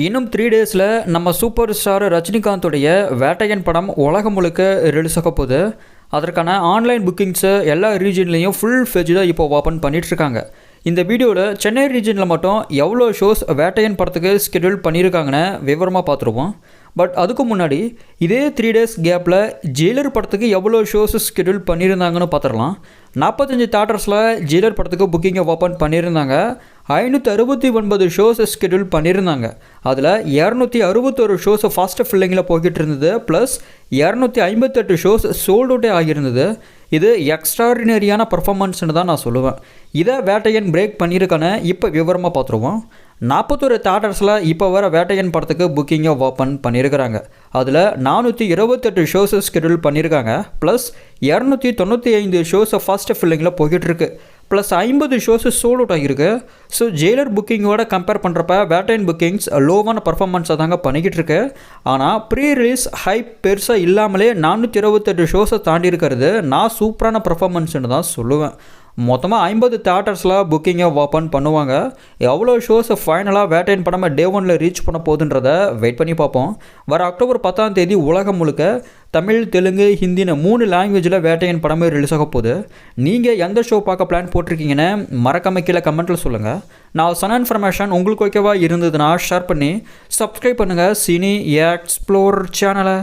இன்னும் த்ரீ டேஸில் நம்ம சூப்பர் ஸ்டார் ரஜினிகாந்தோடைய வேட்டையன் படம் உலகம் முழுக்க ரிலீஸ் ஆக போகுது. அதற்கான ஆன்லைன் புக்கிங்ஸை எல்லா ரீஜன்லேயும் ஃபுல் ஃபெஜ்ஜாக இப்போ ஓப்பன் பண்ணிகிட்ருக்காங்க இந்த வீடியோவில் சென்னை ரீஜனில் மட்டும் எவ்வளோ ஷோஸ் வேட்டையன் படத்துக்கு ஸ்கெடியூல் பண்ணியிருக்காங்கன்னு விவரமாக பார்த்துருவோம். பட் அதுக்கு முன்னாடி இதே த்ரீ டேஸ் கேப்பில் ஜெயிலர் படத்துக்கு எவ்வளோ ஷோஸ் ஸ்கெடியூல் பண்ணியிருந்தாங்கன்னு பார்த்துடலாம். நாற்பத்தஞ்சு தேட்டர்ஸில் ஜெயிலர் படத்துக்கு புக்கிங்கை ஓப்பன் பண்ணியிருந்தாங்க ஐநூற்றி அறுபத்தி ஒன்பது ஷோஸை ஸ்கெடியூல் பண்ணியிருந்தாங்க. அதில் இரநூத்தி அறுபத்தொரு ஷோஸை ஃபாஸ்ட்டு ஃபில்லிங்கில் போய்கிட்டு இருந்தது ப்ளஸ் இரநூத்தி ஐம்பத்தெட்டு ஷோஸ் சோல்ட் அவுட்டே ஆகியிருந்தது. இது எக்ஸ்ட்ராடினரியான பர்ஃபாமன்ஸ்னு தான் நான் சொல்லுவேன். இதை வேட்டையன் பிரேக் பண்ணியிருக்கானே இப்போ விவரமாக பார்த்துருவோம். நாற்பத்தொரு தேட்டர்ஸில் இப்போ வர வேட்டையன் படத்துக்கு புக்கிங்கை ஓப்பன் பண்ணியிருக்கிறாங்க. அதில் நானூற்றி இருபத்தெட்டு ஷோஸை ஸ்கெடியூல் பண்ணியிருக்காங்க ப்ளஸ் இரநூத்தி தொண்ணூற்றி ஐந்து ஷோஸை ஃபஸ்ட்டு ஃபில்லிங்கில் போய்கிட்டுருக்கு ப்ளஸ் ஐம்பது ஷோஸு சோல் அவுட் ஆகியிருக்கு. ஸோ ஜெயிலர் புக்கிங்கோட கம்பேர் பண்ணுறப்ப வேட்டைன் புக்கிங்ஸ் லோவான பர்ஃபார்மன்ஸை தாங்க பண்ணிக்கிட்டு இருக்கு ஆனால் ப்ரீ ரிலீஸ் ஹைப் பெருசாக இல்லாமலே நானூற்றி இருபத்தெட்டு ஷோஸை தாண்டி இருக்கிறது நான் சூப்பரான பர்ஃபார்மன்ஸ்னு தான் சொல்லுவேன். மொத்தமாக ஐம்பது தேட்டர்ஸில் புக்கிங்கை ஓப்பன் பண்ணுவாங்க. எவ்வளோ ஷோஸை ஃபைனலாக வேட்டைன் படமாக டே ஒனில் ரீச் பண்ண போகுதுன்றத வெயிட் பண்ணி பார்ப்போம். வர அக்டோபர் பத்தாம் தேதி உலகம் முழுக்க தமிழ் தெலுங்கு ஹிந்தின்னு மூணு லாங்குவேஜில் வேட்டையன் படமே ரிலீஸ் ஆக போகுது. நீங்கள் எந்த ஷோ பார்க்க பிளான் போட்டிருக்கீங்கன்னு மறக்காம கீழே கமெண்ட்டில் சொல்லுங்கள் நான் சன் இன்ஃபர்மேஷன் உங்களுக்கு ஓகேவா இருந்ததுன்னா ஷேர் பண்ணி சப்ஸ்கிரைப் பண்ணுங்கள் சினி எக்ஸ்ப்ளோர் சேனலை